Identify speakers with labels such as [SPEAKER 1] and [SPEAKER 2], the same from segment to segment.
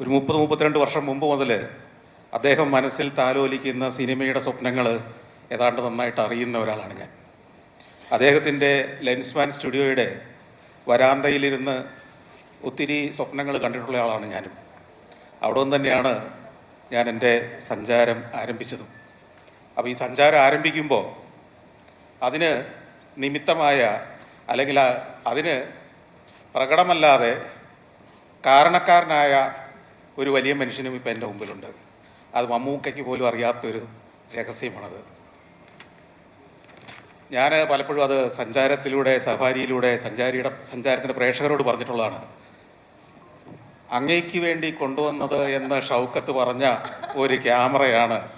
[SPEAKER 1] ഒരു മുപ്പത് മുപ്പത്തിരണ്ട് വർഷം മുമ്പ് മുതൽ അദ്ദേഹം മനസ്സിൽ താലോലിക്കുന്ന സിനിമയുടെ സ്വപ്നങ്ങൾ ഏതാണ്ട് നന്നായിട്ട് അറിയുന്ന ഒരാളാണ് ഞാൻ. അദ്ദേഹത്തിന്റെ ലെൻസ്മാൻ സ്റ്റുഡിയോയുടെ വരാന്തയിലിരുന്ന് ഒത്തിരി സ്വപ്നങ്ങൾ കണ്ടിട്ടുള്ള ആളാണ് ഞാനും. അവിടെ നിന്ന് തന്നെയാണ് ഞാൻ എന്റെ സഞ്ചാരം ആരംഭിച്ചതും. അപ്പോൾ ഈ സഞ്ചാരം ആരംഭിക്കുമ്പോൾ അതിന് നിമിത്തമായ അല്ലെങ്കിൽ അതിന് പ്രകടമല്ലാതെ കാരണക്കാരനായ ഒരു വലിയ മനുഷ്യനും ഇപ്പം എന്റെ മുമ്പിലുണ്ട്. അത് മമ്മൂക്കയ്ക്ക് പോലും അറിയാത്തൊരു രഹസ്യമാണത്. ഞാൻ പലപ്പോഴും അത് സഞ്ചാരത്തിലൂടെ സഫാരിയിലൂടെ സഞ്ചാരിയുടെ സഞ്ചാരത്തിന്റെ പ്രേക്ഷകരോട് പറഞ്ഞിട്ടുള്ളതാണ്. അങ്ങയ്ക്ക് വേണ്ടി കൊണ്ടുവന്നത് എന്ന് ഷൗക്കത്ത് പറഞ്ഞ ഒരു ക്യാമറയാണ്.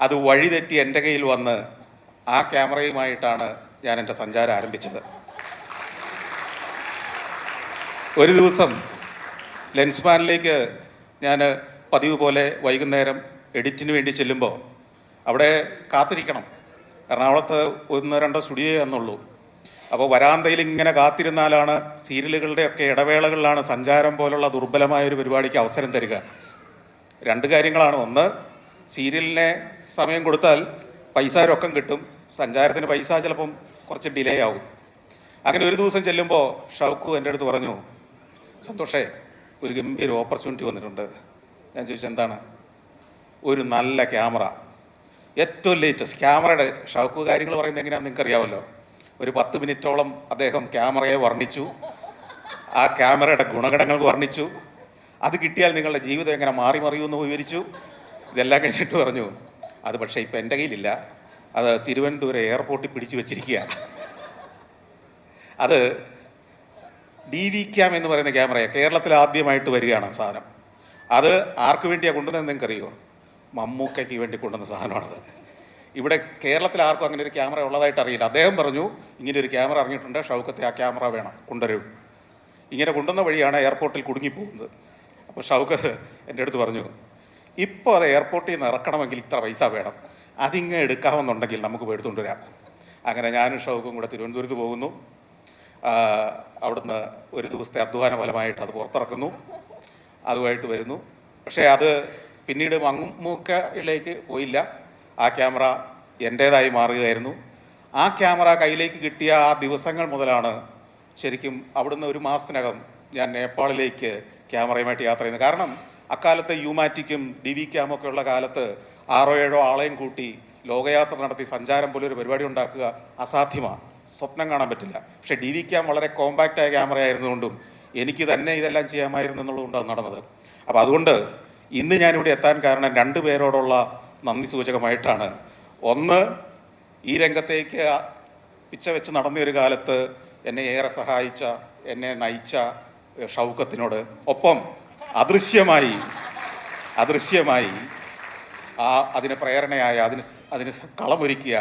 [SPEAKER 1] അത് വഴിതെറ്റി എന്റെ കയ്യിൽ വന്ന് ആ ക്യാമറയുമായിട്ടാണ് ഞാൻ എന്റെ സഞ്ചാരം ആരംഭിച്ചത്. ഒരു ദിവസം ലെൻസ്മാനിലേക്ക് ഞാൻ പതിവ് പോലെ വൈകുന്നേരം എഡിറ്റിന് വേണ്ടി ചെല്ലുമ്പോൾ അവിടെ കാത്തിരിക്കണം. എറണാകുളത്ത് ഒന്ന് രണ്ടോ സ്റ്റുഡിയോ എന്നുള്ളൂ അപ്പോൾ വരാന്തയിൽ ഇങ്ങനെ കാത്തിരുന്നാലാണ് സീരിയലുകളുടെ ഒക്കെ ഇടവേളകളിലാണ് സഞ്ചാരം പോലുള്ള ദുർബലമായ ഒരു പരിപാടിക്ക് അവസരം തരിക. രണ്ട് കാര്യങ്ങളാണ്. ഒന്ന് സീരിയലിനെ സമയം കൊടുത്താൽ പൈസ രൊക്കം കിട്ടും. സഞ്ചാരത്തിന് പൈസ ചിലപ്പം കുറച്ച് ഡിലേ ആവും. അങ്ങനെ ഒരു ദിവസം ചെല്ലുമ്പോൾ ഷൗക്കു എന്റെ അടുത്ത് പറഞ്ഞു സന്തോഷേ ഒരു ഗംഭീര ഓപ്പർച്യൂണിറ്റി വന്നിട്ടുണ്ട്. ഞാൻ ചോദിച്ചത് എന്താണ്? ഒരു നല്ല ക്യാമറ ഏറ്റവും ലേറ്റസ്റ്റ് ക്യാമറയുടെ ഷൗക്ക് കാര്യങ്ങൾ പറയുന്നത് എങ്ങനെയാണെന്ന് നിങ്ങൾക്ക് അറിയാമല്ലോ ഒരു പത്ത് മിനിറ്റോളം അദ്ദേഹം ക്യാമറയെ വർണിച്ചു. ആ ക്യാമറയുടെ ഗുണഗണങ്ങൾ വർണിച്ചു. അത് കിട്ടിയാൽ നിങ്ങളുടെ ജീവിതം എങ്ങനെ മാറി മറിയുമെന്ന് വിവരിച്ചു. ഇതെല്ലാം കഴിഞ്ഞിട്ട് പറഞ്ഞു അത് പക്ഷേ ഇപ്പം എന്റെ കയ്യിലില്ല. അത് തിരുവനന്തപുരം എയർപോർട്ടിൽ പിടിച്ചു വെച്ചിരിക്കുകയാണ്. അത് ഡി വി ക്യാം എന്ന് പറയുന്ന ക്യാമറയാണ് കേരളത്തിൽ ആദ്യമായിട്ട് വരികയാണ് സാധനം. അത് ആർക്ക് വേണ്ടിയാണ് കൊണ്ടുവന്നത് നിങ്ങൾക്കറിയോ മമ്മൂക്കയ്ക്ക് വേണ്ടി കൊണ്ടുവന്ന സാധനമാണത്. ഇവിടെ കേരളത്തിൽ ആർക്കും അങ്ങനെ ഒരു ക്യാമറ ഉള്ളതായിട്ട് അറിയില്ല. അദ്ദേഹം പറഞ്ഞു ഇങ്ങനെ ഒരു ക്യാമറ ഇറങ്ങിയിട്ടുണ്ട് ഷൗക്കത്തെ ആ ക്യാമറ വേണം കൊണ്ടുവരൂ. ഇങ്ങനെ കൊണ്ടുവന്ന വഴിയാണ് എയർപോർട്ടിൽ കുടുങ്ങിപ്പോകുന്നത്. അപ്പോൾ ഷൗക്കത്ത് എന്റെ അടുത്ത് പറഞ്ഞു ഇപ്പോൾ അത് എയർപോർട്ടിൽ നിന്ന് ഇറക്കണമെങ്കിൽ ഇത്ര പൈസ വേണം. അതിങ്ങ് എടുക്കാമെന്നുണ്ടെങ്കിൽ നമുക്ക് എടുത്തുകൊണ്ട് വരാം. അങ്ങനെ ഞാനും ഷൗക്കും കൂടെ തിരുവനന്തപുരത്ത് പോകുന്നു. അവിടുന്ന് ഒരു ദിവസത്തെ അധ്വാന ഫലമായിട്ട് അത് പുറത്തിറക്കുന്നു. അതുമായിട്ട് വരുന്നു. പക്ഷേ അത് പിന്നീട് മമ്മൂക്കയിലേക്ക് പോയില്ല. ആ ക്യാമറ എന്റേതായി മാറുകയായിരുന്നു. ആ ക്യാമറ കയ്യിലേക്ക് കിട്ടിയ ആ ദിവസങ്ങൾ മുതലാണ് ശരിക്കും അവിടുന്ന് ഒരു മാസത്തിനകം ഞാൻ നേപ്പാളിലേക്ക് ക്യാമറയുമായിട്ട് യാത്ര ചെയ്യുന്നത്. കാരണം അക്കാലത്ത് യുമാറ്റിക്കും ഡി വി ക്യാമൊക്കെ ഉള്ള കാലത്ത് ആറോ ഏഴോ ആളെയും കൂട്ടി ലോകയാത്ര നടത്തി സഞ്ചാരം പോലെ ഒരു പരിപാടി ഉണ്ടാക്കുക അസാധ്യമാണ്. സ്വപ്നം കാണാൻ പറ്റില്ല. പക്ഷേ ഡി വി ക്യാം വളരെ കോമ്പാക്റ്റ് ആയ ക്യാമറ ആയിരുന്നുകൊണ്ടും എനിക്ക് തന്നെ ഇതെല്ലാം ചെയ്യാമായിരുന്നു എന്നുള്ളതുകൊണ്ടാണ് നടന്നത്. അപ്പോൾ അതുകൊണ്ട് ഇന്ന് ഞാനിവിടെ എത്താൻ കാരണം രണ്ട് പേരോടുള്ള നന്ദി സൂചകമായിട്ടാണ്. ഒന്ന് ഈ രംഗത്തേക്ക് പിച്ച വെച്ച് നടന്ന ഒരു കാലത്ത് എന്നെ ഏറെ സഹായിച്ച എന്നെ നയിച്ച ഷൗക്കത്തിനോട്. ഒപ്പം അദൃശ്യമായി അദൃശ്യമായി ആ അതിന് പ്രേരണയായ അതിന് അതിന് കളമൊരുക്കിയ